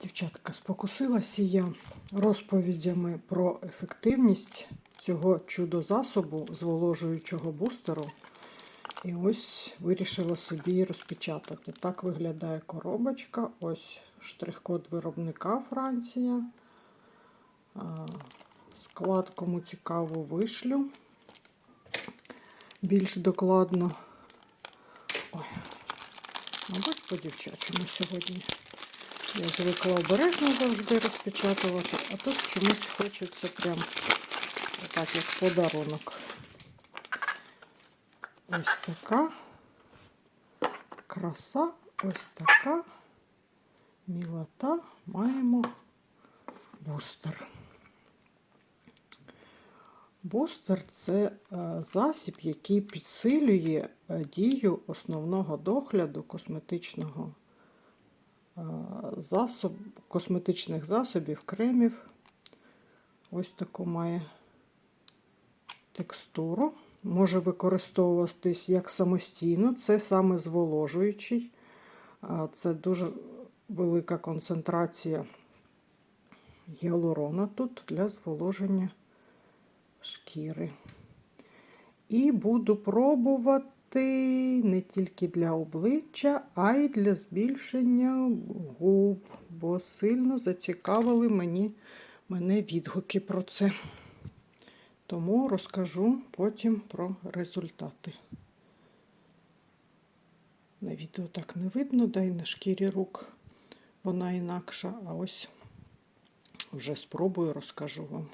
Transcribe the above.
Дівчатка, спокусилася я розповідями про ефективність цього чудо-засобу зволожуючого бустеру. І ось вирішила собі розпечатати. Так виглядає коробочка. Ось штрих-код виробника Франція. Склад, кому цікаво, вишлю. Більш докладно. Ой, мабуть, по-дівчачому сьогодні. Я звикла обережно завжди розпечатувати, а тут чомусь хочеться прям отак, як подарунок. Ось така краса, ось така мілота. Маємо бустер. Бустер це е, засіб, який підсилює е, дію основного догляду косметичного засоб, косметичних засобів, кремів. Ось таку має текстуру. Може використовуватись як самостійно, це саме зволожуючий. Це дуже велика концентрація гіалурона тут для зволоження шкіри. І буду пробувати не тільки для обличчя, а й для збільшення губ, бо сильно зацікавили мені, мене відгуки про це. Тому розкажу потім про результати. На відео так не видно, да й на шкірі рук вона інакша, а ось вже спробую розкажу вам.